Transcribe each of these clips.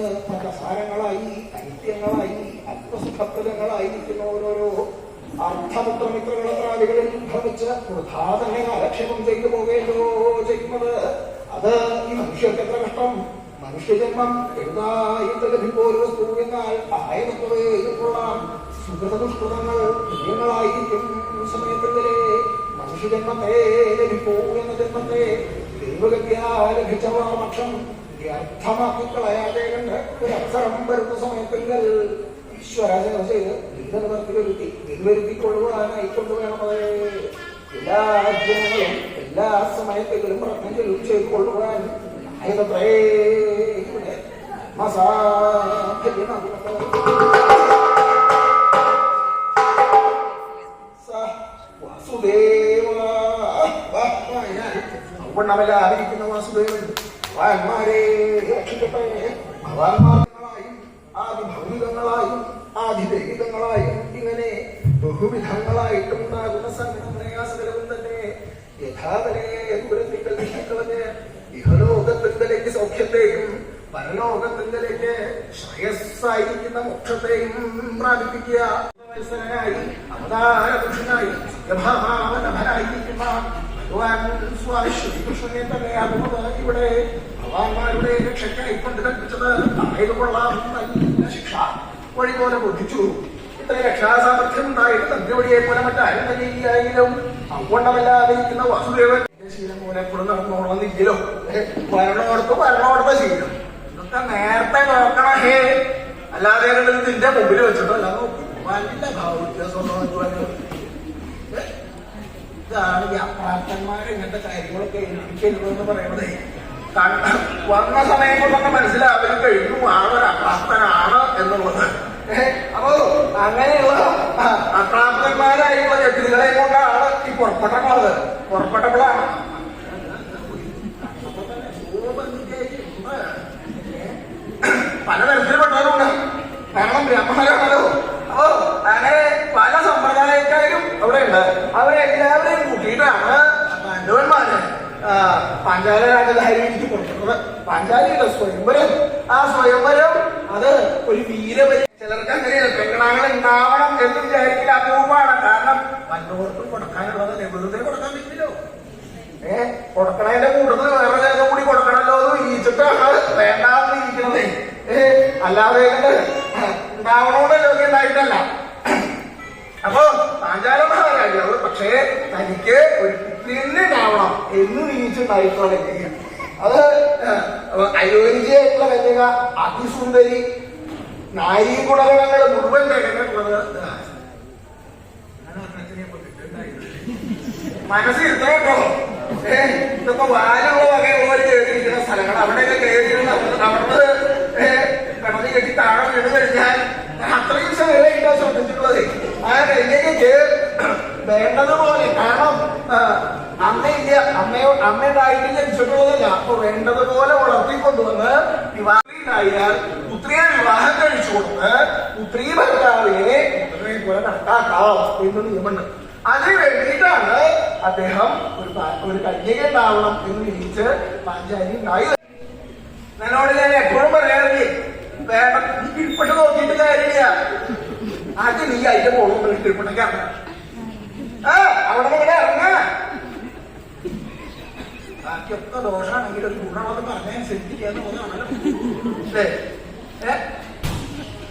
എന്നതുകൂടാതെ കണ്ട് ഐക്യങ്ങളായി അനിത്യങ്ങളായി അല്പസുഖപ്രദങ്ങളായിരിക്കുന്ന ഓരോരോ അർത്ഥപുത്രമിത്രകളത്രാദികളിൽ ഭ്രമിച്ച് വൃഥാ തന്നെ കാലക്ഷേപം ചെയ്തു പോകേണ്ടോ? ചെയ്യുന്നത് അത് ഈ മനുഷ്യർക്ക് എത്ര കഷ്ടം? മനുഷ്യജന്മം എഴുതായിട്ട് ലഭിക്കുമ്പോൾ ഒരു വസ്തു എന്നാൽ കൊള്ളാം സുഹൃതദുഷ്കൃതങ്ങൾ തുല്യങ്ങളായിരിക്കും സമയത്തിലെ മനുഷ്യജന്മത്തെ ലഭിക്കൂ എന്ന ജന്മത്തെ ദൈവഗത്യാ ലഭിച്ചവർ പക്ഷം വ്യർത്ഥമാക്കി കളയാതെ കണ്ട് ഒരു അവസരം വരുന്ന സമയത്തിൽ ഈശ്വരാചന ചെയ്ത് ദീർഘനിവർത്തി വരുത്തി നിർവരുത്തിക്കൊള്ളുവാനായി കൊണ്ടുവേണമത്. എല്ലാ ജനങ്ങളും എല്ലാ സമയത്തെങ്കിലും പ്രജ്ഞലും ചെയ്തുകൊള്ളുവാൻ ആയതത്രേ. ഇവിടെ മസാധ്യമാകുന്നത് ായിരിക്കുന്ന വാസുദേവൻ. വാന്മാരെ രക്ഷിക്കട്ടെ. ഭൗതികങ്ങളായും ആദി ദൈവികങ്ങളായും ഇങ്ങനെ ബഹുവിധങ്ങളായിട്ടുണ്ടാകുന്ന ഉണ്ടാകുന്ന സംഘടനയാസകലവും തന്നെ യഥാതനെ ദൂരത്തിക്കൽ നിഷ്കളഞ്ഞ് ഇഹലോകത്തിങ്കലേക്ക് സൗഖ്യത്തെയും പരലോകത്തിങ്കലേക്ക് ശ്രേയസ്സായിരിക്കുന്ന മോക്ഷത്തെയും പ്രാപിപ്പിക്കുക. വത്സരനായി അവതാരപുരുഷനായി സത്യഭാവനഭനായിരിക്കുന്ന ഭഗവാൻ സ്വാമി ശ്രീകൃഷ്ണനെ തന്നെയാകുന്നത് ഇവിടെ ഭഗവാന്മാരുടെ രക്ഷയ്ക്കായി കൊണ്ട് കൽപ്പിച്ചത് ആയത് കൊള്ളാം ശിക്ഷ. വഴി പോലെ ബോധിച്ചു. ഇത്ര രക്ഷാസാമർഥ്യം ഉണ്ടായിട്ട് തന്ത്രിവടിയെ പോലെ മറ്റാരും തന്നെ ഇല്ലായാലും അവണ്ണമല്ലാതെ ഇരിക്കുന്ന വാസുദേവൻ. ശീലം പോലെ കൂടെ നടന്നോളന്നില്ലല്ലോ വരണോടത്ത് വരണോടത്ത ശീലം. ഇതൊക്കെ നേരത്തെ നോക്കണം ഹേ അല്ലാതെ നിന്റെ മുമ്പിൽ വെച്ചിട്ടല്ല നോക്കി. ഭഗവാനില്ല ഭാവ വ്യത്യാസം ഇതാണ് ഈ അപ്രാപ്തന്മാർ ഇങ്ങനത്തെ കാര്യങ്ങളൊക്കെ ഏൽപ്പിക്കരുതെന്ന് പറയുന്നത്. കണ്ട വന്ന സമയം കൊണ്ടൊക്കെ മനസ്സിലാവലും കഴിഞ്ഞു. ആളൊരു അപ്രാപ്തനാണ് എന്നുള്ളത്. അപ്പോ അങ്ങനെയുള്ള അപ്രാപ്തന്മാരായിട്ടുള്ള വ്യക്തികളെ കൊണ്ടാണ് ഈ പുറപ്പെട്ടത് പുറപ്പെട്ടപ്പോഴാണ് പലതരത്തിൽപ്പെട്ടവരുണ്ട് കാരണം ബ്രഹ്മരാണല്ലോ അപ്പോ അങ്ങനെ പല സമ്പ്രദായക്കാരും അവിടെ ഉണ്ട് അവരെല്ലാവരെയും കൂട്ടിയിട്ടാണ് പാണ്ഡവന്മാര് പഞ്ചാല രാജധാരിയിലേക്ക് കൊണ്ടുവന്നത് പാഞ്ചാലിയുടെ സ്വയംവരം. ആ സ്വയംവരം അത് ഒരു വീരവരി ചിലർക്ക് അങ്ങനെയാണ് പെണ്ണാങ്ങൾ ഉണ്ടാവണം എന്ന് വിചാരിക്കില്ല അപൂർവമാണ് കാരണം വല്ലവർക്കും കൊടുക്കാനുള്ളത് വെറുതെ കൊടുക്കാൻ പറ്റില്ലോ ഏ കൊടുക്കണതിന്റെ കൂടുതൽ വേറെ ചിലത് കൂടി കൊടുക്കണല്ലോ എന്ന് വിരിച്ചിട്ടാണ് വേണ്ടാന്ന് ഇരിക്കണതേ ഏ അല്ലാതെ ഒക്കെ ഉണ്ടായിട്ടല്ല. അപ്പൊ പാഞ്ചാല മഹാരാജാവ് പക്ഷേ തനിക്ക് ഒരു പുത്രിയുണ്ടാവണം എന്ന് നീച്ചുണ്ടായിട്ടുണ്ടെങ്കിൽ അത് അയോഗ്യയായിട്ടുള്ള കന്യക അതിസുന്ദരി നാരീ ഗുണഗണങ്ങൾ മുഴുവൻ കൊണ്ടിട്ടുണ്ടായിരുന്നു. മനസ്സിരുത്തോ ഇതൊക്കെ വാലുള്ള വകയുള്ള കേട്ടിരിക്കുന്ന സ്ഥലങ്ങൾ അവിടെയൊക്കെ കേട്ടിരുന്ന അവിടുന്ന് ഏഹ് കടന്നു കെട്ടി താഴെ വീണ് കഴിഞ്ഞാൽ അത്രയും സമയമായിട്ടാ ശ്രദ്ധിച്ചിട്ടുള്ളത്. ആ കന്യകയ്ക്ക് വേണ്ടതുപോലെ കാരണം അമ്മ അമ്മയില്ല. അമ്മയോ അമ്മയുണ്ടായിട്ടില്ല ജനിച്ചിട്ടുള്ളതല്ല അപ്പൊ വേണ്ടതുപോലെ വളർത്തിക്കൊണ്ടുവന്ന് വിവാഹത്തിനായാൽ പുത്രിയെ വിവാഹം കഴിച്ചു കൊടുത്ത് പുത്രീ ഭർത്താവിനെ പുത്രനെ പോലെ കണക്കാക്കാം എന്ന് നിയമമുണ്ട്. അതിന് വേണ്ടിയിട്ടാണ് അദ്ദേഹം ഒരു ഒരു കന്യക ഉണ്ടാവണം എന്ന് വിളിച്ച് പാഞ്ചാലി ഉണ്ടായത്. എന്നോട് ഞാൻ എപ്പോഴും പറയാറില്ലേ നീ കീഴ്പ്പെട്ട് നോക്കിയിട്ട് കാര്യമില്ല. ആദ്യം നീ അതിന്റെ കീഴ്പ്പെട്ടൊക്കെ ഇറങ്ങാം ആ അവിടെ നിന്ന് ഇവിടെ ഇറങ്ങാ. ബാക്കിയൊക്കെ ദോഷമാണെങ്കിൽ ഒരു ഗുണമുള്ളത് പറഞ്ഞാൽ ശ്രദ്ധിക്കാന്ന് പോകുന്നതാണല്ലോ അല്ലേ?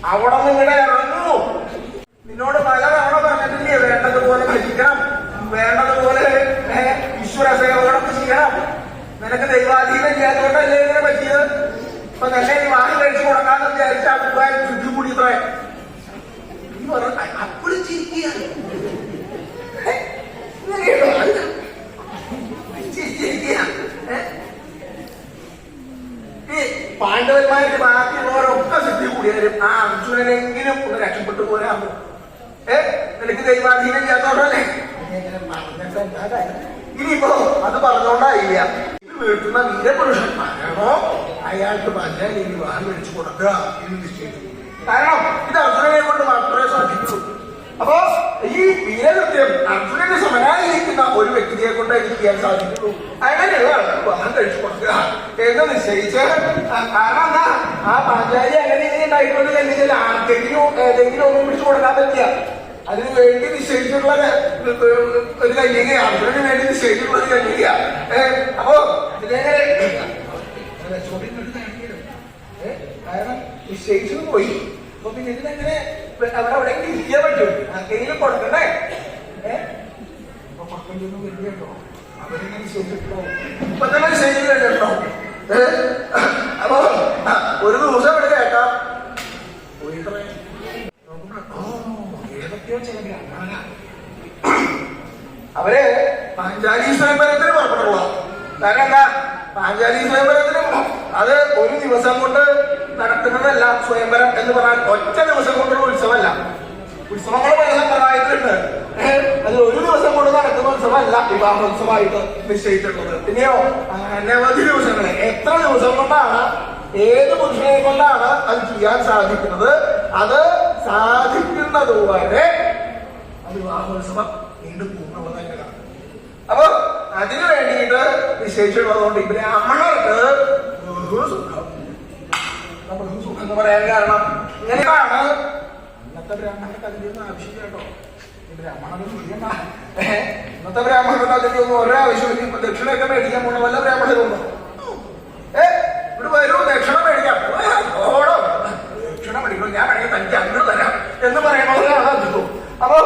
അവിടെ നിന്ന് ഇവിടെ ഇറങ്ങൂ. നിന്നോട് പല തവണ പറഞ്ഞിട്ടില്ലേ വേണ്ടതുപോലെ ഭജിക്കണം വേണ്ടതുപോലെ ഈശ്വര സേവകളൊക്കെ ചെയ്യണം. നിനക്ക് ദൈവാധീനം ചെയ്യാത്തതുകൊണ്ടല്ലേ ഇങ്ങനെ പറ്റിയത്? ഇപ്പൊ തന്നെ വിവാഹം കഴിച്ചു കൊടുക്കാന്ന് വിചാരിച്ച അഭിപ്രായം ചുറ്റുകൂടി അപ്പോഴും ചിരിക്കുകയാണ് പാണ്ഡവന്മാർക്ക് ബാക്കിയുള്ളവരൊക്കെ സിദ്ധി കൂടിയാലും ആ അർജുനനെങ്കിലും ഒന്ന് രക്ഷപ്പെട്ടു പോരാമോ? ഏ? നിനക്ക് ദൈവാധീനം ചെയ്യാത്തോണ്ടല്ലേ ഇനിയിപ്പോ അത് പറഞ്ഞോണ്ടായില്ല ഇത് വീട്ടുന്ന വീരപുരുഷന്മാരാണോ? അയാൾക്ക് പറഞ്ഞാൽ ഇനി വാഹനം കഴിച്ചു കൊടുക്കുക എന്ന് നിശ്ചയിച്ചു കാരണം ഇത് അർജുനനെ കൊണ്ട് മാത്രമേ സാധിക്കൂ. അപ്പോ ഈ വീരകൃത്യം അർജുനന് സമനായിരിക്കുന്ന ഒരു വ്യക്തിയെ കൊണ്ട് എനിക്ക് ചെയ്യാൻ സാധിക്കുള്ളൂ അങ്ങനെയുള്ള വിവാഹം കഴിച്ചു കൊടുക്കുക എന്ന് നിശ്ചയിച്ച് കാരണം എന്താ? ആ പാഞ്ചാലി അങ്ങനെ ഇനി ഉണ്ടായിക്കൊണ്ട് അല്ലെങ്കിൽ ആർക്കെങ്കിലും ഏതെങ്കിലും ഒന്നും പിടിച്ചു കൊടുക്കാൻ പറ്റില്ല അതിന് വേണ്ടി നിശ്ചയിച്ചിട്ടുള്ള ഒരു- ഒരു അർജുനന് വേണ്ടി നിശ്ചയിച്ചിട്ടുള്ള ഒരു കന്യക അപ്പൊ ഇതിനെങ്ങനെ? കാരണം നിശ്ചയിച്ചു പോയി. അപ്പൊ പിന്നെ ഇതിനെങ്ങനെ അവിടെ അവിടെ ഇരിക്കാൻ പറ്റും ആർക്കെങ്കിലും കൊടുക്കണ്ടേ? അപ്പൊ മക്കളൊന്നും വരികയുണ്ടോ അവരിങ്ങനെ നിശ്ചയിച്ചിട്ടുണ്ടോ ഇപ്പൊ തന്നെ ഏഹ് അപ്പൊ ഒരു ദിവസം ഇവിടെ കേട്ടോ ഏതൊക്കെയോ ചില അവർ പാഞ്ചാലി സ്വയംവരത്തിന് പുറപ്പെട്ടുള്ള കാരണം എന്താ? പാഞ്ചാലി സ്വയംവരത്തിന് അത് ഒരു ദിവസം കൊണ്ട് നടത്തുന്നതല്ല സ്വയംവരം എന്ന് പറയാൻ ഒറ്റ ദിവസം കൊണ്ടുള്ള ഉത്സവമല്ല. ഉത്സവങ്ങൾ പല സമ്പ്രദായത്തിലുണ്ട് അത് ഒരു ദിവസം കൊണ്ട് നടക്കുന്ന ഉത്സവമല്ല വിവാഹോത്സവമായിട്ട് നിശ്ചയിച്ചിട്ടുള്ളത്. പിന്നെയോ അനവധി ദിവസങ്ങളെ. എത്ര ദിവസം കൊണ്ടാണ് ഏത് പുരുഷനെ കൊണ്ടാണ് അത് ചെയ്യാൻ സാധിക്കുന്നത്? അത് സാധിക്കുന്നത് വരെ വിവാഹോത്സവം വീണ്ടും പൂർണമുള്ളതാണ് അപ്പൊ അതിനു വേണ്ടിയിട്ട് നിശ്ചയിച്ചിട്ടുള്ളതുകൊണ്ട് ബ്രാഹ്മണർക്ക് എന്ന് പറയാൻ കാരണം ഇങ്ങനെയാണ്. ഇന്നത്തെ ബ്രാഹ്മണർക്ക് അതിന്റെ ഒന്നും ആവശ്യമില്ല കേട്ടോ? ഇന്നത്തെ ബ്രാഹ്മണർക്ക് ഒന്നും ഒരാവശ്യം ഇപ്പൊ ദക്ഷിണയൊക്കെ മേടിക്കാൻ പോണ വല്ല ബ്രാഹ്മണരുണ്ടോ ഏ ഇവിടെ വരൂ ദക്ഷിണ മേടിക്കാം ഏ, ഓടോ ദക്ഷിണ മേടിക്കണം ഞാൻ വേണമെങ്കിൽ തനിക്ക് അങ്ങോട്ട് തരാം എന്ന് പറയണവരാണ് അധികവും അപ്പോ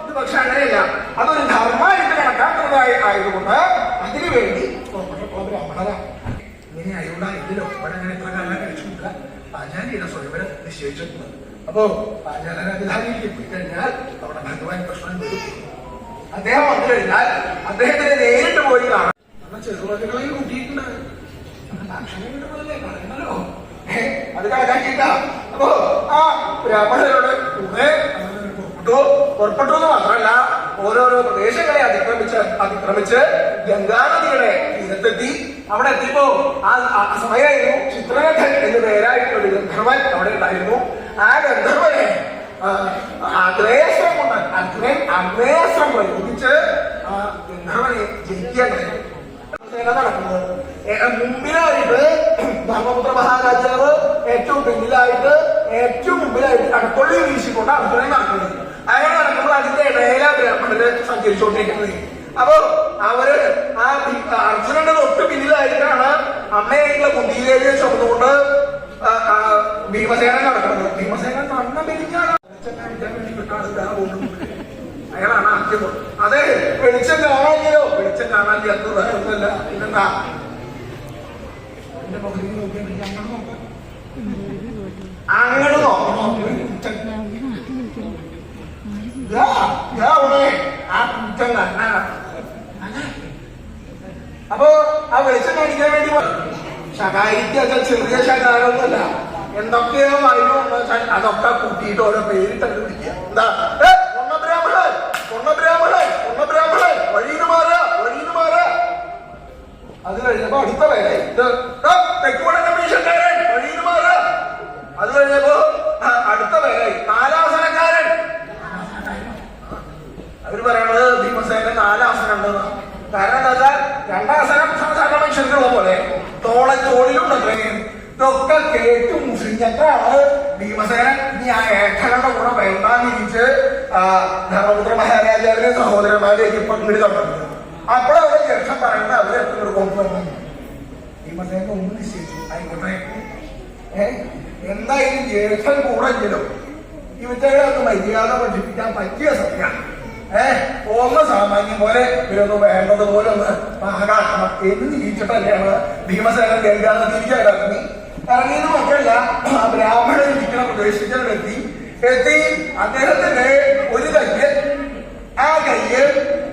ഇത് പക്ഷെ അങ്ങനെയല്ല അതൊരു ധർമ്മമായിട്ട് കണക്കാക്കുന്നതായി ആയതുകൊണ്ട് അതിനു വേണ്ടി പുറപ്പെട്ട ബ്രാഹ്മണരാ ഇങ്ങനെ ആയതുകൊണ്ടാണ് ഇതിലോ ഇവിടെ അങ്ങനെ എത്ര കാലം കഴിച്ചുകൊണ്ട് പാചാലിയുടെ സ്വയംവരം നിശ്ചയിച്ചിട്ടുള്ളത് അപ്പോ രാജധാനിയിലേക്ക് പോയി കഴിഞ്ഞാൽ അവിടെ ഭഗവാൻ കൃഷ്ണൻ അദ്ദേഹം വന്നു കഴിഞ്ഞാൽ അദ്ദേഹത്തിനെ നേരിട്ട് പോയി കാണാം. നമ്മൾ ചെറുപതികളെയും കൂട്ടിയിട്ടുണ്ട്. ഏ, അത് കണക്കാക്കിയിട്ട. അപ്പോ ആ ബ്രാഹ്മണരോട് കൂടെ പുറപ്പെട്ടു. പുറപ്പെട്ടു എന്ന് മാത്രമല്ല ഓരോരോ പ്രദേശങ്ങളെ അതിക്രമിച്ച് അതിക്രമിച്ച് ഗംഗാനദിയുടെ തീരത്തെത്തി. അവിടെ എത്തിയപ്പോ ആ സമയമായിരുന്നു. ചിത്രരഥൻ എന്ന് പേരായിട്ടുള്ള ഒരു ഗന്ധർവൻ അവിടെ ഉണ്ടായിരുന്നു. ആ ഗന്ധർവനെ ആ, അഗ്രേശ്രം കൊണ്ട് അഗ്രേ അഗ്രേശ്രം പ്രയോഗിച്ച് ഗന്ധർവനെ ജയിക്കാൻ നടക്കുന്നത് മുമ്പിലായിട്ട് ധർമ്മപുത്ര മഹാരാജാവ് ഏറ്റവും പിന്നിലായിട്ട് ഏറ്റവും മുമ്പിലായിട്ട് കടക്കൊള്ളി വീശിക്കൊണ്ട് അർജുനെ നടക്കുന്നത്. അങ്ങനെ നടക്കുമ്പോൾ അതിന്റെ ബ്രാഹ്മണന് സഞ്ചരിച്ചോണ്ടിരിക്കുന്നത് സഞ്ചരിച്ചുകൊണ്ടിരിക്കുന്നത്. അപ്പോ അവർ ആ അർജുനന്റെ തൊട്ട് പിന്നിലായിട്ടാണ് അമ്മയായിട്ടുള്ള കുന്തിയിലേക്ക് ചുമന്നുകൊണ്ട് ഭീമസേന നടക്കുന്നത്. ഭീമസേന നന്ന മെലിഞ്ഞാണ്. അയാളാണ് ആദ്യം. അതെ വെളിച്ചം കാണാനില്ലയോ വെളിച്ചം കാണാനില്ല. അത് വേറെ ഒന്നുമല്ല പിന്നെന്താ എന്റെ മുഖത്തേക്ക് നോക്കിയാൽ അങ്ങനെ അങ്ങോട്ട് നോക്കണം അങ്ങോട്ട് നോക്കണം ഇതാ, ഇതാ അവിടെ ആ കുറ്റം കണ്ണാണ് അപ്പൊ ആ വെളിച്ചം കാണിക്കാൻ വേണ്ടി ശകാരിക്കൊക്കെ ചെറിയ ശകാരമൊന്നുമല്ല. എന്തൊക്കെയോ വെച്ചാൽ അതൊക്കെ കൂട്ടിയിട്ട് ഓരോ പേരിട്ട് വിളിക്കുക എന്താ? അത് കഴിഞ്ഞപ്പോ അടുത്ത പേരെ വഴിയിൽ മാറ അത് കഴിഞ്ഞപ്പോ അടുത്ത പേരെ നാലാസനക്കാരൻ. അവർ പറയണത് ഭീമസേന നാലാസനം ഉണ്ടെന്നാണ് കാരണം എന്താ വെച്ചാൽ രണ്ടാസനം സാധാരണ പോലെ തോളെ തോളിലുണ്ട് അത്രയും ഇതൊക്കെ കേട്ട് മുഷിഞ്ഞിട്ടാണ് ഭീമസേന ഇനി ആ ഏട്ടകളുടെ കൂടെ വേണ്ടാന്നിരിച്ച് ധർമ്മപുത്ര മഹാരാജാവിന്റെ സഹോദരന്മാരേക്ക് ഇപ്പൊ ഇങ്ങോട്ട് അപ്പോഴെ അപ്പോഴവരെ ജക്ഷൻ പറയുന്നത് അവരെ എത്ര കൊണ്ടുവന്നു ഭീമസേന ഒന്ന് നിശ്ചയിച്ചു. ആയിക്കോട്ടെ. ഏ? എന്തായാലും ജ്യേഷ്ഠൻ കൂടെങ്കിലും ഇവറ്റകളെ ഒന്ന് മര്യാദ പഠിപ്പിക്കാൻ പറ്റിയ സമയം ഏ ഒന്ന് സാമാന്യം പോലെ ഇവരൊന്ന് വേണ്ടത് പോലെ ഒന്ന് പാകാക്കണം. എന്ന് ജീവിച്ചിട്ടല്ലാണ് ഭീമസേന ഗംഗാന്ന് തിരിച്ചിറങ്ങി ഇറങ്ങിയത് മാത്രമല്ല ബ്രാഹ്മണൻ ഇരിക്കണം പ്രവേശിച്ചവരെത്തി എത്തി. അദ്ദേഹത്തിന്റെ ഒരു കയ്യ് ആ കയ്യ്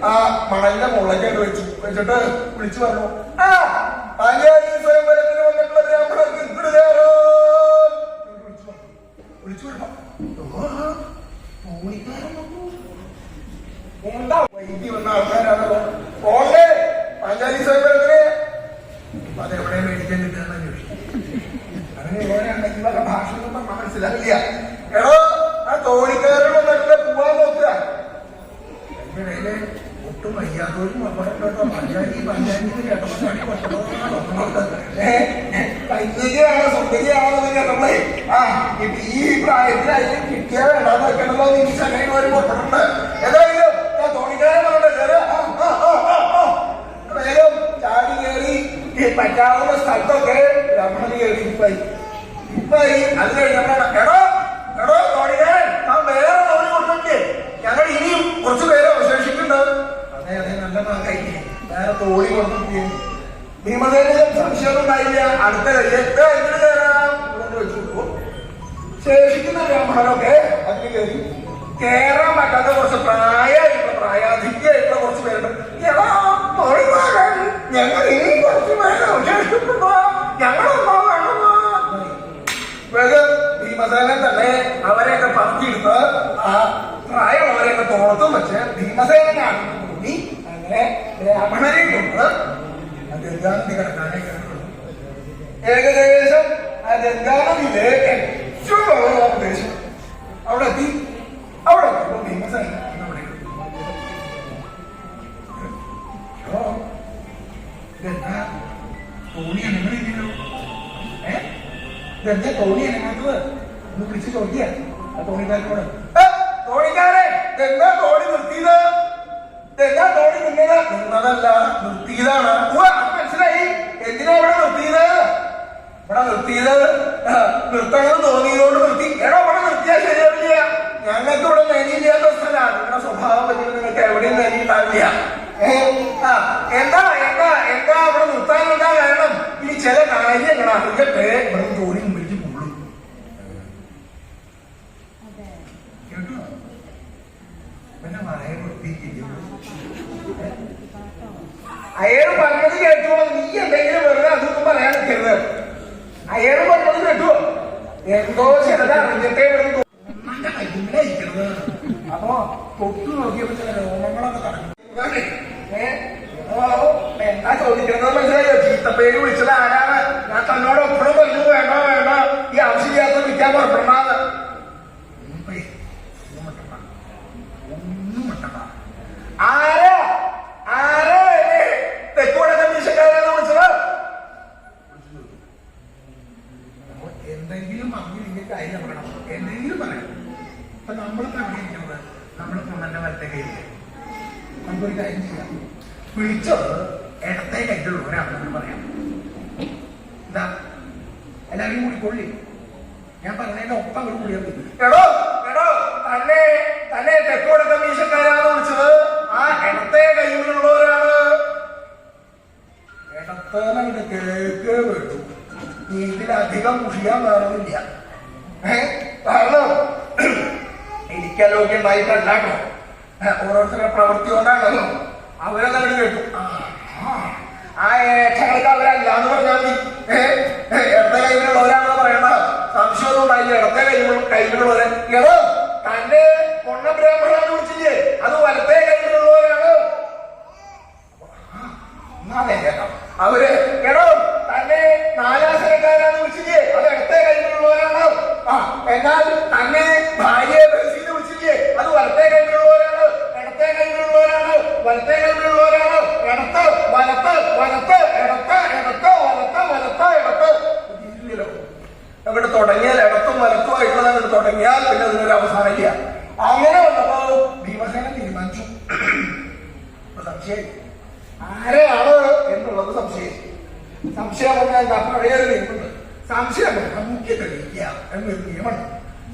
ആ മണലിന്റെ മുകളിലേക്ക് വെച്ചു വെച്ചിട്ട് വിളിച്ചു പറഞ്ഞു. ആ പാഞ്ചാലി സ്വയംവരത്തിന് വന്നിട്ടുള്ള ബ്രാഹ്മണർക്ക് ഇങ്ങോട്ട് കയറാം എന്ന് വിളിച്ചു പറഞ്ഞു. വിളിച്ചു പറഞ്ഞു ഓ, തോണിക്കാരൻ വന്നു. എന്താ വൈകി വന്ന ആൾക്കാരാണല്ലോ ഓണ്ടേ പാഞ്ചാലി സ്വയംവരത്തിന് അതെവിടെ മേടിക്കാൻ കിട്ടുകയെന്ന് ചോദിച്ചു അങ്ങനെ എവിടെയാണെങ്കിൽ വല്ല ഭാഷ ഒന്നും മനസ്സിലാവില്ല എടോ ആ തോണിക്കാരൻ നല്ല പോവാൻ നോക്കുക. അതിനിടയിൽ ഒട്ടും വയ്യാത്തവരും അപകടപ്പെട്ടോ പഞ്ചായത്തി പഞ്ചായത്തിൽ കേട്ടപ്പോ ചാടി കൈകയാണ് സുന്ദരിയാണെന്ന് കേട്ടപ്പോഴേ ആ ഇപ്പൊ ഈ പ്രായത്തിലായാലും കിട്ടിയാ വേണ്ടാന്ന് വെക്കണല്ലോ ഈ സമയം ഒരു പൊട്ടണുണ്ട് ഏതായാലും ഞാൻ തോണിക്കാരനുണ്ട് വേഗം ചാടി കയറി പറ്റാവുന്ന സ്ഥലത്തൊക്കെ രമണന് കയറി ഇപ്പായി ഇപ്പായി അത് എടോ എടോ കോടികാരൻ താൻ വേറെ ഒരു കൊണ്ടുണ്ട് ഞങ്ങൾ ഇനിയും കുറച്ച് പേരെ അവശേഷിക്കുന്നുണ്ട് അതെ അതെ നല്ല മാക്കായി വേറെ തോണി കൊടുത്തിട്ട് ഭീമസേനയും സംശയമൊന്നും ഉണ്ടായില്ല. അടുത്ത എത്ര എങ്ങനെ കയറാം കൊടുക്കും. ശേഷിക്കുന്ന ബ്രാഹ്മണരൊക്കെ അതിന് കയറി കയറാൻ പറ്റാത്ത കുറച്ച് പ്രായമായിട്ടുള്ള ഭീമസേനൻ തന്നെ അവരെയൊക്കെ പറത്തിയെടുത്ത് ആ പ്രായമുള്ളവരെയൊക്കെ തോളത്തും വെച്ച് ഭീമസേനാണ് തോന്നി അങ്ങനെ ബ്രാഹ്മണരെ കൊണ്ട് ഗംഗാനദി കിടക്കാനേ ഏകദേശം ആ ഗംഗാനദിയിലെ ഏറ്റവും പ്രദേശം. അവിടെ എത്തി. അവിടെ എത്തിയപ്പോ ഭീമസേന ഇതെന്താ? തോണി അനുഗ്രഹിക്കുന്നു ഏ? ഇതെന്താ തോണി അനുഗ്രഹത്തത് ഒന്ന് വിളിച്ച് ചോദിക്കുക ആ തോണിക്കാരനോട്. "ഏ, തോണിക്കാരെ ഇതെന്താ തോണി നിർത്തിയത്? ഇതെന്താ തോണി നിന്നത്? നിന്നതല്ല നിർത്തിയതാണ്. മനസ്സിലായി. എന്തിനാ ഇവിടെ നിർത്തിയത്? ഇവിടെ നിർത്തിയത് ആ, നിർത്തണമെന്ന് തോന്നിയതുകൊണ്ട് നിർത്തി. എടോ ഇവിടെ നിർത്തിയാൽ ശരിയാവില്ല. ഞങ്ങൾക്ക് ഇവിടെ നനിയില്ലാത്ത സ്ഥലമാണ് നിങ്ങളുടെ സ്വഭാവം പറ്റി നിങ്ങൾക്ക് എവിടെയും നനിയിട്ടാവില്ല എന്താ എന്താ എന്താ? അവിടെ നിർത്താൻ എന്താ കാരണം? ഇനി ചില കാര്യങ്ങൾ പേര് ഇവിടെ തോണി മുമ്പിലേക്ക് പോകുള്ളൂ കേട്ടോ പിന്നെ വായ വൃത്തിയിരിക്കുന്നു അയാൾ പറഞ്ഞത് കേട്ടോ നീ എന്തെങ്കിലും വെറുതെ അതൊന്നും പറയാൻ നിൽക്കരുത് അയാൾ പറഞ്ഞത് കേട്ടോ എന്തോ ചിലത് അറിഞ്ഞിട്ടേ ഇവിടെ ഇരിക്കണത്. അപ്പൊ തൊട്ടു നോക്കിയപ്പോ ചില രോമങ്ങളൊക്കെ എന്താ ചോദിക്കുന്നത് മനസ്സിലായോ? ചീത്തപ്പേര് വിളിച്ചത് ആരാണ്? ഞാൻ തന്നോട് എപ്പോഴും ഈ ആവശ്യമില്ലാത്ത വിൽക്കാൻ പുറപ്പെടണത്. ഒന്നും മട്ടണ്ട ആരാ എന്നെ തെക്കുവടക്കൻ വീശക്കാരെന്ന് വിളിച്ചത് എന്തെങ്കിലും പറഞ്ഞില്ലെങ്കിൽ കാര്യം പറയണം എന്തെങ്കിലും പറയണം അപ്പൊ നമ്മളിപ്പോ എവിടെ ഇരിക്കുന്നത് നമ്മളിപ്പോ നല്ല വലത്തെ കയ്യിൽ നമുക്കൊരു കാര്യം ചെയ്യാം വിളിച്ചത് ഇടത്തെ കയ്യിലുള്ളവരാണെന്ന് പറയാം എന്താ എല്ലാവരും കൂടി കൊള്ളി ഞാൻ പറഞ്ഞതിന്റെ ഒപ്പം അങ്ങോട്ട് കൂടിയാൽ മതി എടോ എടോ തന്നെ തന്നെ തെക്കോടക്ക മീശക്കാരാണ് വിളിച്ചത് ആ ഇടത്തെ കയ്യിലുള്ളവരാണ് ഇടത്തേനങ്ങോട്ട് കേക്ക് വിട്ടു നീ ഇതിലധികം മുഷിയാൻ വേറൊന്നുമില്ല. ഏ? കാരണം ഓരോരുത്തരുടെ പ്രവൃത്തി കൊണ്ടാണല്ലോ. അവരതങ്ങോട്ട് കേട്ടു. ആ, ഏക്ഷകൾക്ക് അവരല്ല എന്ന് പറഞ്ഞാൽ മതി. ഇടത്തെ കൈവിലുള്ളവരാണെന്ന് പറയണ സംശയമൊന്നും ഉണ്ടായില്ല. ഇടത്തെ കൈവിലുള്ള കൈവിലുള്ളവരെ. എടോ തന്റെ പൊണ്ണ ബ്രാഹ്മണാണ് വിളിച്ചില്ലേ? അത് വലത്തെ കൈവിലുള്ളവരാണ്. അവർ എടോ തന്നെ നാലാശയക്കാരാണ് വിളിച്ചില്ലേ? അത് ഇടത്തെ കഴിഞ്ഞുള്ളവരാണ് എന്നാൽ തന്നെ ഭാര്യയെ ബസ്സിന്ന് വിളിച്ചില്ലേ അത് വലത്തെ കൈവിലുള്ളവരാണ് ഇടത്തെ കൈവിലുള്ളവരാണ് വലത്തെ കൈവിലുള്ളവരാണ് ഇടത്ത് വലത്ത് വലത്ത് ഇടത്ത് ഇടത്ത് വലത്ത് വലത്ത് ഇടത്ത് ഇല്ലല്ലോ അവിടെ തുടങ്ങിയാൽ ഇടത്തും വലത്തും ആയിട്ടുള്ളത് അങ്ങോട്ട് തുടങ്ങിയാൽ പിന്നെ അതിനൊരു അവസാനമില്ല അങ്ങനെ വന്നപ്പോ ഭീമസേന തീരുമാനിച്ചു ഇപ്പൊ സംശയം ആരെയാണ് എന്നുള്ളത് സംശയം സംശയം പറഞ്ഞാൽ എന്താ പഴയ ഒരു നിയമമുണ്ട് സംശയം പറഞ്ഞാൽ മുഖ്യ തെളിയിക്കുക എന്നൊരു നിയമമുണ്ട്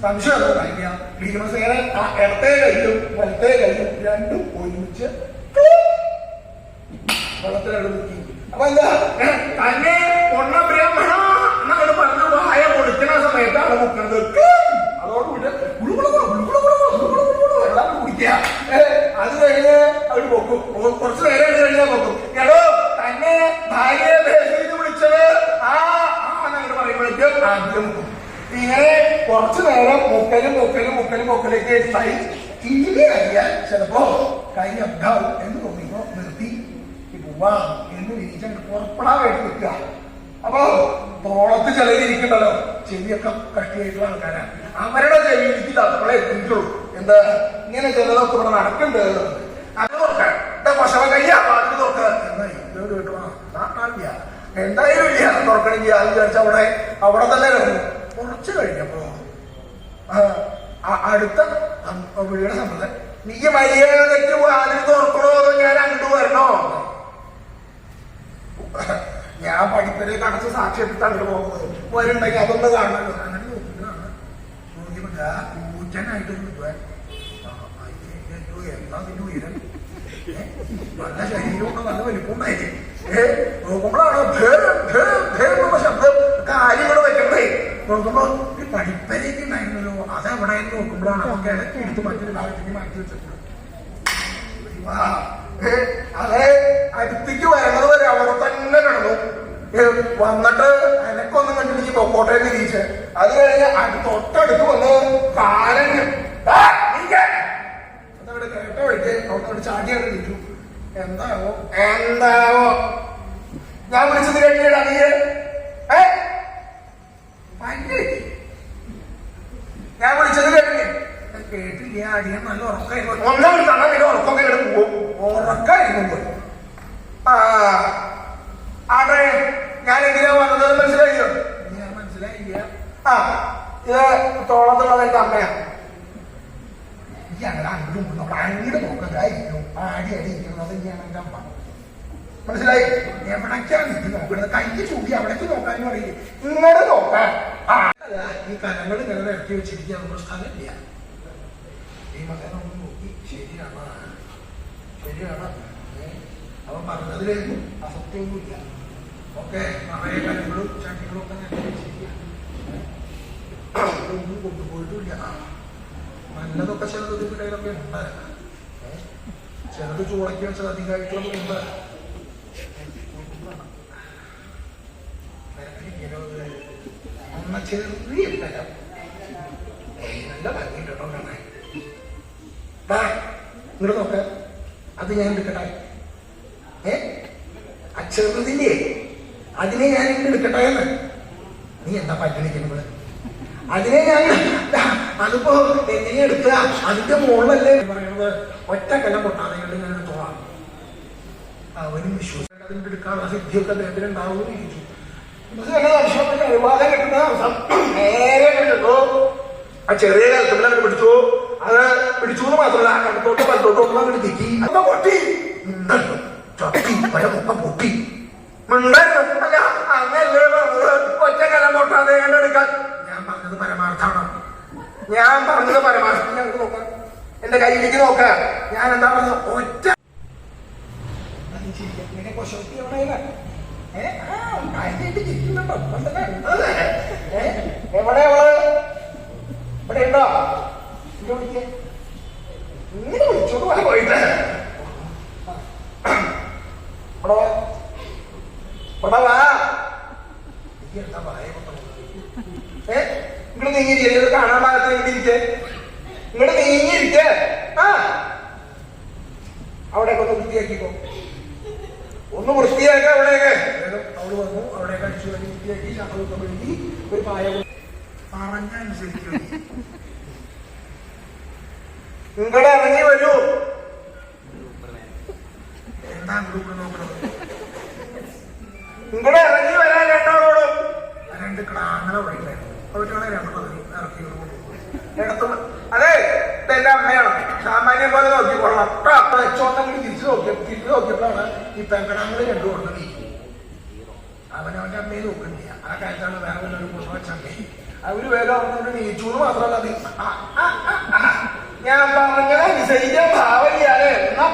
സംശയം എന്താ കാണിക്കുക ഭീമസേന ആ ഇടത്തെ കയ്യിലും വലത്തെ കയ്യിലും രണ്ടും ഒരുമിച്ച് വെള്ളത്തിലവിടെ മുക്കി അപ്പൊ എന്താ? തന്നെ പൊണ്ണ ബ്രാഹ്മണ എന്നങ്ങോട്ട് പറഞ്ഞ വായ പൊളിക്കുന്ന സമയത്താണ് മുക്കുന്നത് അതോടുകൂടി വെള്ളം കുടിക്കുക. അത് കഴിഞ്ഞ് അവർ പൊക്കും. കുറച്ച് നേരം എടുത്ത് കഴിഞ്ഞാൽ പൊക്കും. എടോ തന്നെ ഭാര്യയെ വിളിച്ചത് ആ ആ എന്നങ്ങോട്ട് പറയുമ്പോഴേക്കും ആദ്യം ഇങ്ങനെ കുറച്ചു നേരം മുക്കലും മുക്കലും മുക്കലും മുക്കലേക്ക് എത്തായി ഇനി അറിയാൻ ചിലപ്പോ കൈ അബ്ദാവും എന്ന് തോന്നിയപ്പോ നിർത്തി പോവാം എന്ന് വിരിച്ചങ്ങ് പുറപ്പെടാൻ വേണ്ടി നിൽക്കുക. അപ്പൊ തോളത്ത് ചെലവിരിക്കണ്ടല്ലോ ചെവിയൊക്കെ കട്ടിയായിട്ടുള്ള ആൾക്കാരാണ് അവരുടെ ചെവിയിലേക്ക് തത്തളെ എത്തിയിട്ടുള്ളൂ. എന്താ? ഇങ്ങനെ ചിലതൊക്കെ ഇവിടെ നടക്കുന്നുണ്ട് അത് നോക്കാം പറഞ്ഞു കേട്ടോ. നാട്ടില്ല എന്തായാലും ഇല്ല. തുറക്കണെങ്കിൽ അത് വിചാരിച്ച അവിടെ അവിടെ തന്നെ കിടന്നു. കുറച്ച് കഴിഞ്ഞപ്പോ അടുത്ത വീട് സമ്മതം നീ മര്യാദയ്ക്ക് വാതിൽ തുറക്കണോ ഞാൻ അങ്ങോട്ട് വരണോ? ഞാൻ പഠിപ്പരെ കടച്ച് സാക്ഷ്യപ്പെട്ട് അങ്ങോട്ട് പോകുന്നത്. വരുണ്ടെങ്കിൽ അതൊന്ന് കാണണല്ലോ. അങ്ങനെ നോക്കുന്നതാണ് നോക്കിയപ്പോ ദാ ഊറ്റനായിട്ട് നിൽക്കുവാൻ എന്താ നിന്റെ ഉയരം? നല്ല ശരീരമുണ്ട്? നല്ല വലിപ്പമുണ്ടായി ഏ നോക്കുമ്പോഴാണ് വെക്കണ്ടേ നോക്കുമ്പോ ഈ പഠിപ്പരേക്ക് ഉണ്ടായിരുന്നല്ലോ അതെവിടെ നോക്കുമ്പോഴാണ് അതൊക്കെ ഇടയ്ക്ക് എടുത്ത് മറ്റൊരു ഭാഗത്തേക്ക് മാറ്റി ഏ, അതെ അടുത്തേക്ക് വരുന്നത് വരെ അവിടെ തന്നെ കിടന്നു. വന്നിട്ട് എനക്കൊന്നും കണ്ടിട്ട് പൊക്കോട്ടെ തിരിച്ച്. അത് കഴിഞ്ഞ് തൊട്ടടുത്ത് വന്ന് നീക്കാൻ. അതവിടെ കേട്ട വഴിക്ക് അവിടെ ചാടിയാണ് നിൽക്കും. എന്താവോ? എന്താവോ? ഞാൻ വിളിച്ചത് കേട്ടില്ല നീ ഏ ഭയങ്കര ഞാൻ വിളിച്ചത് കേട്ടില്ലേ ഞാൻ കേട്ടില്ല അടിയൻ നല്ല ഉറക്കായിരുന്നു ഒന്നാം വിളിച്ചാൽ പിന്നെ ഉറക്കമൊക്കെ കിടന്ന് പോകും ഉറക്കായിരുന്നു പോയി. ആ ആട്ടെ ഞാൻ എങ്ങനെയാ വന്നത്? മനസ്സിലായില്ലോ ഞാൻ മനസ്സിലായില്ല. ആ ഇത് തോളത്തുള്ളത് എന്റെ അമ്മയാണ് ഈ അങ്ങനെ അങ്ങോട്ടും ഇങ്ങോട്ടും അങ്ങോട്ട് നോക്കുന്നതായിരിക്കും ആടി അടി ഇരിക്കുന്നത് ഞാൻ എന്റെ അമ്മ മനസ്സിലായി? എവിടേക്കാണ് ഇത് നോക്കുന്നത് കൈക്ക് ചൂടി അവിടേക്ക് നോക്കാനും അറിയില്ല ഇങ്ങോട്ട് നോക്കാം. ഈ കലങ്ങൾ ഇങ്ങനെ ഇറക്കി വെച്ചിരിക്കാൻ നമ്മുടെ സ്ഥലമില്ല. ഈ മകൻ ഒന്ന് നോക്കി ശരിയാണ് ശരിയാണ് അവൻ പറഞ്ഞതിൽ അസത്യമൊന്നുമില്ല ഒക്കെ നിറയെ കലങ്ങളും ചട്ടികളും ഒക്കെ നിരത്തി ശരിയാണ് ഒന്നും കൊണ്ടുപോയിട്ടില്ല നല്ലതൊക്കെ ചിലത് ഇതിനിടയിലൊക്കെ ഉണ്ട് ചിലത് ചൂളയ്ക്ക് വെച്ചത് അധികമായിട്ടുള്ളത് ഉണ്ട് അമ്മ ചെറിയ നല്ല ഭംഗിയുണ്ട് കേട്ടോ കാണാൻ. വാ ഇങ്ങോട്ട് നോക്ക. അത് ഞാൻ എടുക്കട്ടെ. ഏ? ചെറുതില്ലേ അതിനെ ഞാൻ ഇങ്ങോട്ട് എടുക്കട്ടെ എന്ന്. നീ എന്താ പറ്റണിക്കുന്നത് അതിനെ ഞാൻ അതിപ്പോ എങ്ങനെ എടുത്ത അതിന്റെ മുകളിലല്ലേ പറയുന്നത്? ഒറ്റ കല പൊട്ടാതെ ഞാൻ എടുത്തോളാം അവനും വിശ്വസിക്കാൻ അതിന്റെ എടുക്കാനുള്ള സിദ്ധിയൊക്കെ അദ്ദേഹത്തിന് ഉണ്ടാവുമെന്ന് ഇരിക്കും അനുവാദം കിട്ടുന്നു ആ ചെറിയ കാലത്തുള്ള പിടിച്ചു. അത് പിടിച്ചു എന്ന് മാത്രമല്ല കടത്തോട്ട് വലത്തോട്ട് ഒന്നും അങ്ങോട്ട് തിക്കി. അമ്മ പൊട്ടി. ചട്ടി മൊത്തം പൊട്ടി. മിണ്ടായിരുന്നു. അല്ല, അങ്ങല്ലേ പറഞ്ഞത്. ഒറ്റ കലം പൊട്ടാതെ കണ്ടെടുക്കാൻ ഞാൻ പറഞ്ഞത് പരമാർത്ഥാണ് ഞാൻ പറഞ്ഞത് പരമാർത്ഥം. ഞങ്ങൾക്ക് നോക്കാം. എന്റെ കയ്യിലേക്ക് നോക്കാം. ഞാൻ എന്താ പറഞ്ഞത്? ഒറ്റ. ഇങ്ങനെ കൊശവത്തി എവിടെയില്ല? എവിടെ അവൾ? ഇവിടെ ഉണ്ടോ? ഇങ്ങനെ വിളിച്ചോണ്ട് പോയി പോയിട്ട്. ഇവിടെ. ഇവിടെ വാ. എന്താ പൊത്തുന്നത്? ഏ? ഇങ്ങോട്ട് നീങ്ങിയിരിക്കേ ഇത് കാണാൻ ഭാഗത്ത് ഇങ്ങോട്ട് ഇരിക്കേ ഇങ്ങോട്ട് നീങ്ങിയിരിക്കേ ആ അവിടെയൊക്കെ ഒന്ന് വൃത്തിയാക്കിക്കോ ഒന്ന് വൃത്തിയാക്കുക അവിടെയൊക്കെ അവൾ വന്നു അവിടെയൊക്കെ അടിച്ചു വൃത്തിയാക്കി വേണ്ടി ഒരു പായ പറഞ്ഞനുസരിക്കും നിങ്ങളുടെ ഇറങ്ങി വരൂ. എന്താ നോക്കുന്നത് നിങ്ങളുടെ ഇറങ്ങി വരാൻ രണ്ടാളോടും. രണ്ട് ക്ലാങ്ങനെ വിളിക്കായിരുന്നു അവറ്റാണ് രണ്ടെണ്ണം ഇറക്കി ഇടത്തും അതെ എന്റെ അമ്മയാണ്. സാമാന്യം പോലെ നോക്കിക്കൊള്ളാം വെച്ചോണ്ടെങ്കിൽ തിരിച്ചു നോക്കിയ തിരിച്ചു നോക്കിയപ്പോഴാണ് ഈ പെങ്കടാങ്ങൾ രണ്ടു കൊണ്ടത് അവനവന്റെ അമ്മയെ നോക്കണില്ല ആ കാലത്താണ് വേറെ വല്ലൊരു കുടുംബ ചമ്മേ അവർ വേഗം അവനോട് നീച്ചു മാത്രമല്ല അത്. ഞാൻ പറഞ്ഞത് അനുസരിക്കാൻ ഭാവമില്ലാതെ എന്നാ